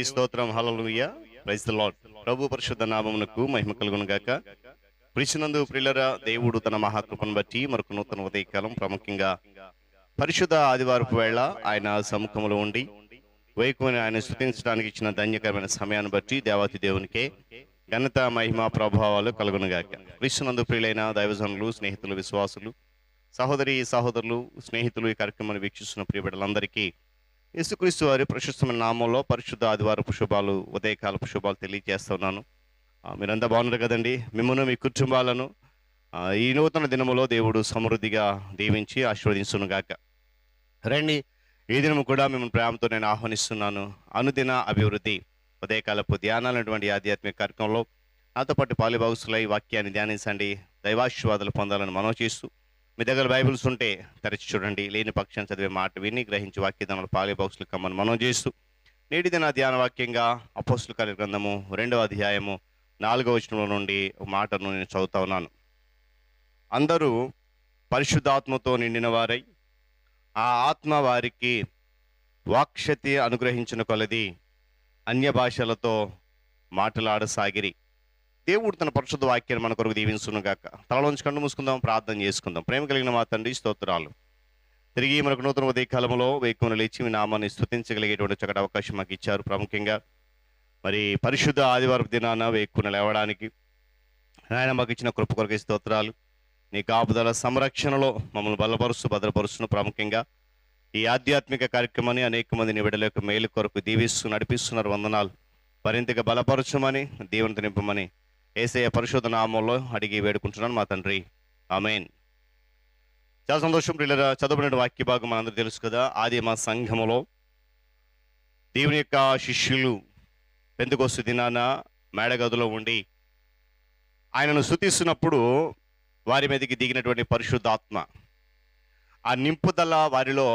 దేవునికి స్తోత్రం. Hallelujah praise the lord ప్రభు పరిశుద్ధ నామమునకు మహిమ కలుగును గాక ప్రిసినందు ప్రిల్లర దేవుడు తన మహాకృపను బట్టి మరొక నూతన ఉదయకాలం ప్రాముఖ్యంగా పరిశుద్ధ ఆదివారపు వేళ ఆయన సముఖంలో ఉండి వైకుని ఆయన స్థుతించడానికి ఇచ్చిన ధన్యకరమైన సమయాన్ని బట్టి దేవాతి దేవునికే ఘనత మహిమ ప్రభావాలు కలుగునుగాక. క్రీస్తునందు ప్రియులైన దైవజనులు స్నేహితులు విశ్వాసులు సహోదరి సహోదరులు స్నేహితులు ఈ కార్యక్రమాన్ని వీక్షిస్తున్న ప్రియబిడ్డలందరికీ యేసుక్రీస్తు వారి ప్రశస్తమైన నామంలో పరిశుద్ధ ఆదివారపు శుభాలు ఉదయకాలపు శుభాలు తెలియజేస్తున్నాను. ఆ, మీరంతా బాగున్నారు కదండి? మిమ్మల్ని మీ కుటుంబాలను ఈ నూతన దినములో దేవుడు సమృద్ధిగా దీవించి ఆశీర్వదించునుగాక రండి ఈ దినము కూడా మిమ్మల్ని ప్రేమతో నేను ఆహ్వానిస్తున్నాను. అనుదిన అభివృద్ధి ఉదయకాలపు ధ్యానాలటువంటి ఆధ్యాత్మిక కార్యక్రమంలో నాతో పాటు పాలిభాగస్తులై వాక్యాన్ని ధ్యానించండి. దైవాశీర్వాదాలు పొందాలని మనో చేస్తూ మీ దగ్గర బైబిల్స్ ఉంటే తరచి చూడండి. లేని పక్షం చదివే మాట విని గ్రహించి వాక్యదానాలు పాలిభాగస్తులు కమ్మని మనం చేస్తూ నేటి దిన ధ్యాన వాక్యంగా అపోస్తుల కార్య గ్రంథము రెండవ అధ్యాయము నాలుగవ వచనంలో నుండి ఒక మాటను నేను చదువుతా ఉన్నాను. అందరూ పరిశుద్ధాత్మతో నిండిన వారై ఆ ఆత్మ వారికి వాక్షతి అనుగ్రహించిన కొలది అన్య భాషలతో మాట్లాడసాగిరి. దేవుడు తన పరిశుద్ధ వాక్యాన్ని మన కొరకు దీవించునుగాక. తలలోంచి కన్ను మూసుకుందాం ప్రార్థన చేసుకుందాం. ప్రేమ కలిగిన మా తండ్రి స్తోత్రాలు. తిరిగి మనకు నూతన ఉదయకాలంలో వేకువను లేచి మీ నామాన్ని స్థుతించగలిగేటువంటి చక్కటి అవకాశం మాకు ఇచ్చారు ప్రాముఖ్యంగా. మరి పరిశుద్ధ ఆదివారం దినాన వేకువను లేవడానికి ఆయన మాకు ఇచ్చిన కృప కొరకు స్తోత్రాలు. నీ కాపుదల సంరక్షణలో మమ్మల్ని బలపరుస్తూ భద్రపరుస్తున్న ప్రాముఖ్యంగా. ఈ ఆధ్యాత్మిక కార్యక్రమాన్ని అనేక మంది నిబిడలకు యొక్క మేలు కొరకు దీవిస్తూ నడిపిస్తున్నారు. వందనాలు. మరింతగా బలపరచమని దేవునితో నింపమని ఏసయ పరిశోధ నామంలో అడిగి వేడుకుంటున్నాను మా తండ్రి. ఆమెన్. చాలా సంతోషం పిల్లల చదువుకునే వాక్య భాగం మనందరూ తెలుసు కదా ఆది మా సంఘములో దేవుని యొక్క శిష్యులు పెందుకొస్తు దినాన మేడగదిలో ఉండి ఆయనను శృతిస్తున్నప్పుడు వారి మీదకి దిగినటువంటి పరిశుద్ధాత్మ ఆ నింపుదల వారిలో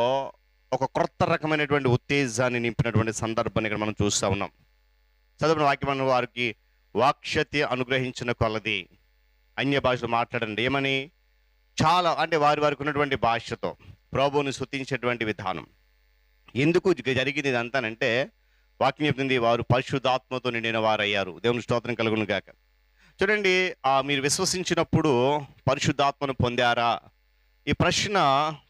ఒక క్రొత్త రకమైనటువంటి ఉత్తేజాన్ని నింపినటువంటి సందర్భాన్ని ఇక్కడ మనం చూస్తూ ఉన్నాం. చదువుకున్న వాక్యం వారికి వాక్షత్య అనుగ్రహించిన కొలది. అన్య భాషలో మాట్లాడండి. ఏమని? చాలా అంటే వారి వారికి ఉన్నటువంటి భాషతో ప్రభువుని శృతించేటువంటి విధానం. ఎందుకు జరిగింది ఇదంతానంటే వాక్యం చెప్తుంది వారు పరిశుద్ధాత్మతో నిండిన వారయ్యారు. దేవుని స్తోత్రం కలుగును గాక. చూడండి ఆ మీరు విశ్వసించినప్పుడు పరిశుద్ధాత్మను పొందారా? ఈ ప్రశ్న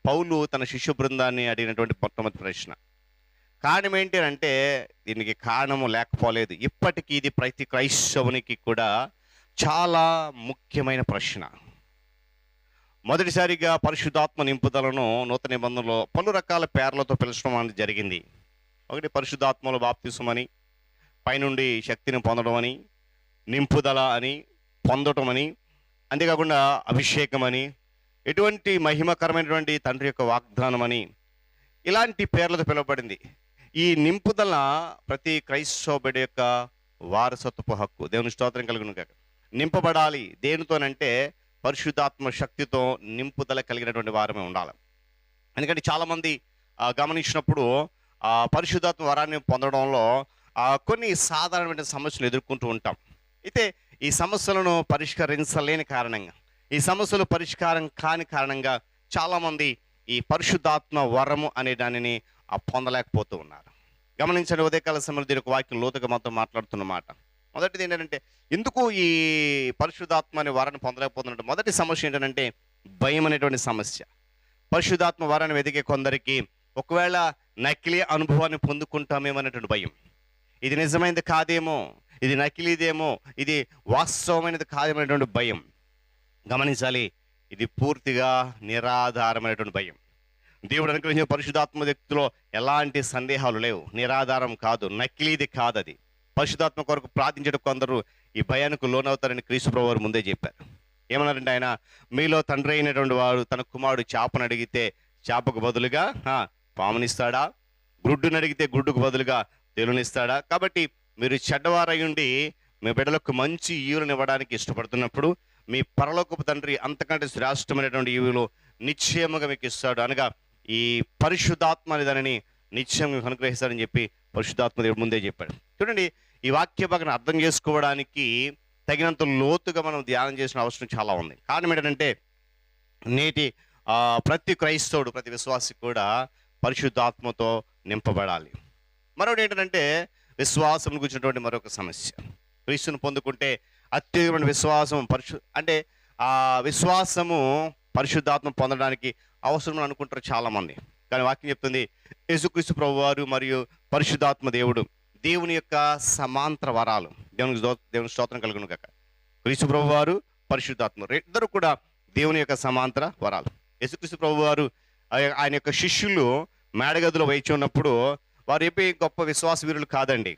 పౌలు తన శిష్య బృందాన్ని అడిగినటువంటి మొట్టమొదటి ప్రశ్న. కారణం ఏంటి అంటే దీనికి కారణము లేకపోలేదు. ఇప్పటికీ ఇది ప్రతి క్రైస్తవునికి కూడా చాలా ముఖ్యమైన ప్రశ్న. మొదటిసారిగా పరిశుద్ధాత్మ నింపుదలను నూతన నిబంధనలో పలు రకాల పేర్లతో పిలచడం అనేది జరిగింది. ఒకటి పరిశుద్ధాత్మలో బాప్తిసమని పైనుండి శక్తిని పొందడం అని నింపుదల అని పొందటం అని అంతేకాకుండా అభిషేకం అని ఎటువంటి మహిమకరమైనటువంటి తండ్రి యొక్క వాగ్దానం అని ఇలాంటి పేర్లతో పిలువబడింది. ఈ నింపుదల ప్రతి క్రైస్తవ బిడ్డ యొక్క వారసత్వపు హక్కు. దేవుని స్తోత్రం కలిగిన నింపబడాలి దేనితోనంటే పరిశుద్ధాత్మ శక్తితో నింపుదల కలిగినటువంటి వారమే ఉండాలి. ఎందుకంటే చాలామంది గమనించినప్పుడు పరిశుద్ధాత్మ వరాన్ని పొందడంలో కొన్ని సాధారణమైన సమస్యలు ఎదుర్కొంటూ ఉంటాం. అయితే ఈ సమస్యలను పరిష్కరించలేని కారణంగా ఈ సమస్యలు పరిష్కారం కాని కారణంగా చాలామంది ఈ పరిశుద్ధాత్మ వరము అనే దానిని ఆ, పొందలేకపోతూ ఉన్నారు. గమనించండి ఉదయకాల సమయంలో దీనికి ఒక వాక్యం లోతుగా మాతో మాట్లాడుతున్నమాట మొదటిది ఏంటంటే ఎందుకు ఈ పరిశుద్ధాత్మ అనే వారాన్ని పొందలేకపోతున్నట్టు మొదటి సమస్య ఏంటంటే భయం అనేటువంటి సమస్య. పరిశుద్ధాత్మ వారాన్ని వెతికే కొందరికి ఒకవేళ నకిలీ అనుభవాన్ని పొందుకుంటామేమో అనేటువంటి భయం. ఇది నిజమైనది కాదేమో? ఇది నకిలీదేమో? ఇది వాస్తవమైనది కాదేమనేటువంటి భయం. గమనించాలి ఇది పూర్తిగా నిరాధారమైనటువంటి భయం. దేవుడు అనుగ్రహించిన పరిశుధాత్మ వ్యక్తిలో ఎలాంటి సందేహాలు లేవు. నిరాధారం కాదు నకిలీది కాదు అది పరిశుధాత్మ కొరకు ప్రార్థించడం కొందరు ఈ భయానికి లోనవుతారని క్రీస్తు ప్రభు వారు ముందే చెప్పారు. ఏమన్నారంటే ఆయన మీలో తండ్రి అయినటువంటి వాడు తన కుమారుడు చేపను అడిగితే చేపకు బదులుగా పామునిస్తాడా? గుడ్డును అడిగితే గుడ్డుకు బదులుగా తెలునిస్తాడా? కాబట్టి మీరు చెడ్డవారై ఉండి మీ బిడ్డలకు మంచి ఈవులను ఇవ్వడానికి ఇష్టపడుతున్నప్పుడు మీ పరలోకపు తండ్రి అంతకంటే శ్రేష్టమైనటువంటి ఈవులు నిశ్చయముగా మీకు ఇస్తాడు. అనగా ఈ పరిశుద్ధాత్మ అనే దానిని నిశ్చయం అనుగ్రహిస్తాడని చెప్పి పరిశుద్ధాత్మ దేవుడు ముందే చెప్పాడు. చూడండి ఈ వాక్య భాగం అర్థం చేసుకోవడానికి తగినంత లోతుగా మనం ధ్యానం చేసిన అవసరం చాలా ఉంది. కారణం ఏంటంటే నేటి ప్రతి క్రైస్తవుడు ప్రతి విశ్వాసి కూడా పరిశుద్ధాత్మతో నింపబడాలి. మరొకటి ఏంటంటే విశ్వాసం గురించినటువంటి మరొక సమస్య. క్రీస్తుని పొందుకుంటే అత్యధికమైన విశ్వాసం పరిశు అంటే ఆ విశ్వాసము పరిశుద్ధాత్మ పొందడానికి అవసరం అనుకుంటారు చాలామంది. కానీ వాక్యం చెప్తుంది యేసుక్రీస్తు ప్రభు వారు మరియు పరిశుద్ధాత్మ దేవుడు దేవుని యొక్క సమాంతర వరాలు. దేవునికి దేవుని స్తోత్రం కలుగును కాక క్రీస్తు ప్రభు వారు పరిశుద్ధాత్మ ఇద్దరు కూడా దేవుని యొక్క సమాంతర వరాలు. యేసుక్రీస్తు ప్రభు వారు ఆయన యొక్క శిష్యులు మేడగదిలో వేచి ఉన్నప్పుడు వారు ఏపీ గొప్ప విశ్వాస వీరులు కాదండి.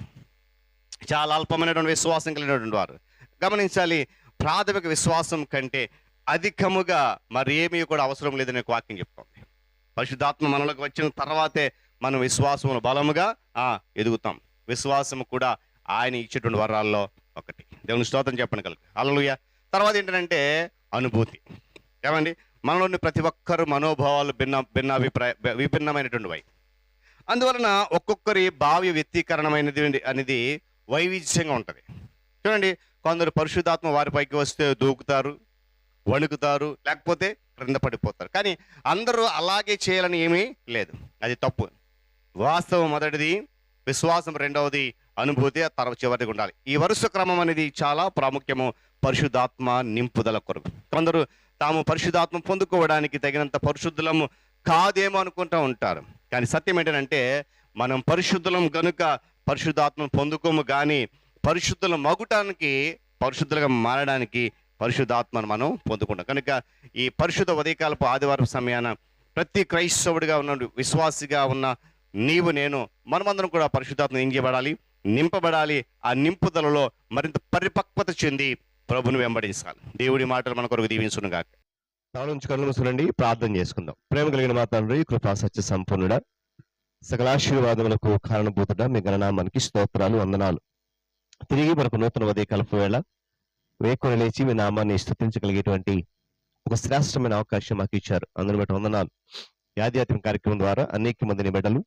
చాలా అల్పమైనటువంటి విశ్వాసం కలిగినటువంటి వారు. గమనించాలి ప్రాథమిక విశ్వాసం కంటే అధికముగా మరేమీ కూడా అవసరం లేదని వాక్యం చెప్తోంది. పరిశుద్ధాత్మ మనలోకి వచ్చిన తర్వాతే మనం విశ్వాసమును బలముగా ఎదుగుతాం. విశ్వాసము కూడా ఆయన ఇచ్చేటువంటి వరాల్లో ఒకటి. దేవుని స్తోత్రం చెప్పండి కలుగు. అలలుయ తర్వాత ఏంటంటే అనుభూతి. ఏమండి? మనలోని ప్రతి ఒక్కరు మనోభావాలు భిన్న భిన్న అభిప్రాయ విభిన్నమైనటువంటివి. అందువలన ఒక్కొక్కరి భావ్య వ్యక్తీకరణమైనది అనేది వైవిధ్యంగా ఉంటుంది. చూడండి కొందరు పరిశుద్ధాత్మ వారిపైకి వస్తే దూకుతారు వణుకుతారు లేకపోతే క్రింద పడిపోతారు. కానీ అందరూ అలాగే చేయాలని ఏమీ లేదు. అది తప్పు. వాస్తవం మొదటిది విశ్వాసం రెండవది అనుభూతి ఆ తర్వాత ఉండాలి. ఈ వరుస క్రమం అనేది చాలా ప్రాముఖ్యము. పరిశుద్ధాత్మ నింపుదల కొరకు. కొందరు తాము పరిశుద్ధాత్మ పొందుకోవడానికి తగినంత పరిశుద్ధులము కాదేమో అనుకుంటూ ఉంటారు. కానీ సత్యం ఏంటంటే మనం పరిశుద్ధులం గనుక పరిశుద్ధాత్మను పొందుకోము కానీ పరిశుద్ధుల మగుటానికి పరిశుద్ధులుగా మారడానికి పరిశుద్ధాత్మను మనం పొందుకుంటాం. కనుక ఈ పరిశుద్ధ ఉదయకాలపు ఆదివారం సమయాన ప్రతి క్రైస్తవుడిగా ఉన్న విశ్వాసిగా ఉన్న నీవు నేను మనమందరం కూడా పరిశుద్ధాత్మ ఏం చేయబడాలి? నింపబడాలి. ఆ నింపుదలలో మరింత పరిపక్వత చెంది ప్రభుని వెంబడించాలి. దేవుడి మాటలు మన కొరకు దీవించును గాక చూడండి కళ్ళు మూసుకునండి ప్రార్థన చేసుకుందాం. ప్రేమ కలిగిన మా తండ్రి కృపా సత్య సంపూర్ణుడ సకలాశీర్వాదములకు కారణభూతుడ మీ గణనామానికి స్తోత్రాలు వందనాలు. తిరిగి మనకు నూతన ఉదయ వేళ వేకొని లేచి మీ నామాన్ని స్థుతించగలిగేటువంటి ఒక శ్రేష్టమైన అవకాశం మాకు ఇచ్చారు. అందుని బట్టి వందనాలు. యాధ్యాత్మిక కార్యక్రమం ద్వారా అనేక మందిని బిడ్డలు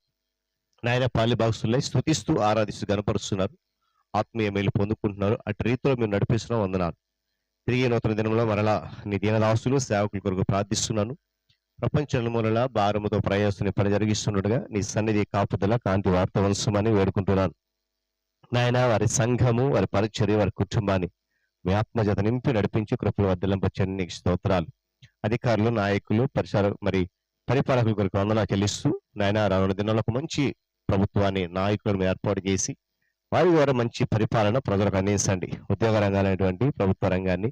నాయన పాలి బాక్సులై స్థుతిస్తూ ఆరాధిస్తూ గనపరుస్తున్నారు ఆత్మీయ మేలు పొందుకుంటున్నారు. అటు రీతిలో మీరు నడిపిస్తున్నాం వందనాలు. తిరిగి నూతన దినంలో మరలా నీ దీనదాసులు సేవకుల కొరకు ప్రార్థిస్తున్నాను. ప్రపంచ మూలల భారముతో ప్రయాసని పని జరిగిస్తుండగా నీ సన్నిధి కాపుదల కాంతి వార్త వంశమని వేడుకుంటున్నాను. నాయన వారి సంఘము వారి పరిచర్య వారి కుటుంబాన్ని మీ ఆత్మజత నింపి నడిపించి కృపలు వర్ధలింపచ్చని నీకు స్తోత్రాలు. అధికారులు నాయకులు పరిసర మరి పరిపాలకుల కొరకు వందనా చెల్లిస్తూ నాయన రానున్న దినాల్లో ఒక మంచి ప్రభుత్వాన్ని నాయకులను ఏర్పాటు చేసి వారి ద్వారా మంచి పరిపాలన ప్రజలకు అందించండి. ఉద్యోగ రంగాలైనటువంటి ప్రభుత్వ రంగాన్ని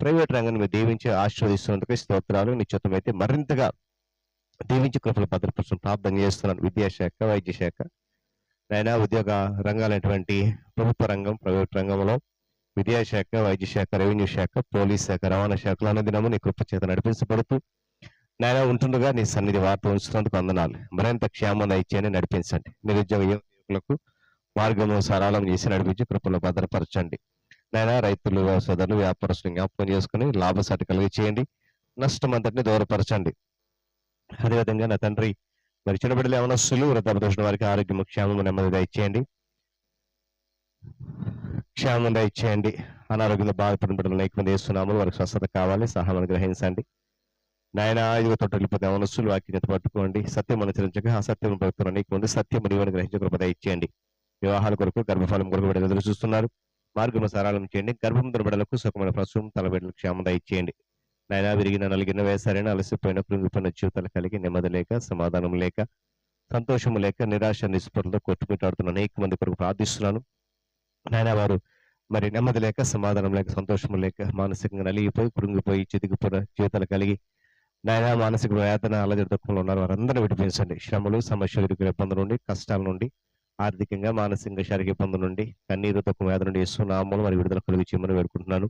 ప్రైవేట్ రంగాన్ని మీరు దీవించి ఆశీర్వదిస్తున్నందుకు స్తోత్రాలు. నిశ్చితమైతే మరింతగా దీవించి కృపలు భద్రపరచడం ప్రార్థన చేస్తున్నాను. విద్యాశాఖ వైద్య శాఖ నైనా ఉద్యోగ రంగాలైనటువంటి ప్రభుత్వ రంగం ప్రైవేట్ రంగంలో విద్యాశాఖ వైద్య శాఖ రెవెన్యూ శాఖ పోలీస్ శాఖ రవాణా శాఖలు అన్నదినము నీ కృప చేత నడిపించబడుతూ నాయన ఉంటుండగా నీ సన్నిధి వార్త ఉంచినందుకు వందనాలు. మరింత క్షేమం ఇచ్చేయని నడిపించండి. నిరుద్యోగ యువకులకు మార్గము సరళం చేసి నడిపించి కృపలో భద్రపరచండి. నాయన రైతులు వ్యవసాయదారులు వ్యాపారస్తులు జ్ఞాపకం చేసుకుని లాభసాటి కలిగి చేయండి. నష్టం అంతటిని దూరపరచండి. అదేవిధంగా నా తండ్రి మరి చిన్నబిడ్డలు యవనస్తులు వృద్ధాపదోషణ వారికి ఆరోగ్యం క్షేమము నెమ్మది దయచేయండి. క్షేమం దయచేయండి అనారోగ్యంలో బాధపడిన బిడ్డలు అనేక మంది వేస్తున్నాము వారికి స్వస్థత కావాలి సహాయం గ్రహించండి. నాయన ఇదిగో తోట వెళ్ళిపోతే యవనస్తులు వాక్యత పట్టుకోండి. సత్యం అనుసరించక అసత్యం పడుతున్న అనేక సత్యం నీవని గ్రహించే కృపద ఇచ్చేయండి వివాహాల కొరకు గర్భఫలం కొరకు బిడ్డలు ఎదురు చూస్తున్నారు. మార్గం సరళం చేయండి. గర్భం బిడ్డలకు సుఖమైన ప్రసవం తలబిడ్డలకు క్షేమం దయచేయండి. నాయన విరిగిన నలిగిన వేసారైన అలసిపోయిన కృంగిపోయిన జీవితాలు కలిగి నెమ్మది లేక సమాధానం లేక సంతోషం లేక నిరాశ నిస్పృహలతో కొట్టుకుంటాడుతున్న అనేక మంది కొరకు ప్రార్థిస్తున్నాను. నాయన వారు మరి నెమ్మది లేక సమాధానం లేక సంతోషం లేక మానసికంగా నలిగిపోయి పురుగుపోయి చితికిపోయిన జీవితాలు కలిగి నాయన మానసిక వేదన అలజడి దుఃఖంలో ఉన్నారు. వారందరూ విడిపించండి. శ్రమలు సమస్యలు ఇరుకుల ఇబ్బందుల నుండి కష్టాల నుండి ఆర్థికంగా మానసికంగా శారీరక ఇబ్బందుల నుండి కన్నీరు దుఃఖం వేదన నుండి ఇస్తున్నాము మరి విడుదల కలిగి చేయమని వేడుకుంటున్నాను.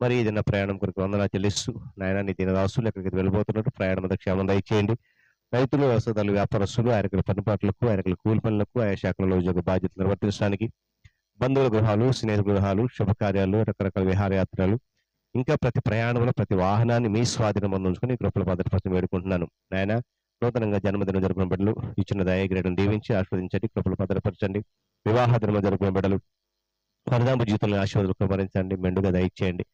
మరి ఏదైనా ప్రయాణం కొరకు వందన చెల్లిస్తూ నాయన నీ దీని రాసులు ఎక్కడికి వెళ్ళిపోతున్నారు ప్రయాణం అంతా క్షేమం దయచేయండి. రైతులు వ్యవసాయదారులు వ్యాపారస్తులు ఆయనకుల పనిపాట్లకు ఆయనకుల కూలి పనులకు ఆయా శాఖలలో ఉద్యోగ బాధ్యతలు నిర్వర్తించడానికి బంధువుల గృహాలు స్నేహితుల గృహాలు శుభకార్యాలు రకరకాల విహారయాత్రలు ఇంకా ప్రతి ప్రయాణంలో ప్రతి వాహనాన్ని మీ స్వాధీనం అందించుకుని కృపల భద్రపరచం వేడుకుంటున్నాను. నాయన నూతనంగా జన్మదినం జరుపుకున్న బిడ్డలు ఇచ్చిన దయగ్రేడను దీవించి ఆస్వాదించండి కృపలు భద్రపరచండి వివాహ దినం జరుపుకున్న బిడ్డలు వరదాంపు జీవితంలో ఆశీర్వాదాలు కుమరించండి మెండుగా దయచేయండి.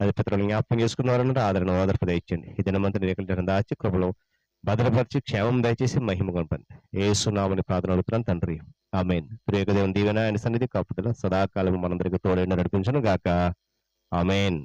అది పితరులను జ్ఞాపకం చేసుకున్నవారన్నట్టు ఆదరణ ఆదరపు దయచేయండి. ఈ దినమంతా రేఖలు దాచి కృపలో భద్రపరిచి క్షేమం దయచేసి మహిమ కొనపండి ఏ సునామని ప్రార్థన అడుగుతున్నాను తండ్రి. ఆమెన్. ప్రియక దీవెన ఆయన సన్నిధి కాపుదల సదాకాలం మనందరికి తోడైన నడిపించను గాక ఆమెన్.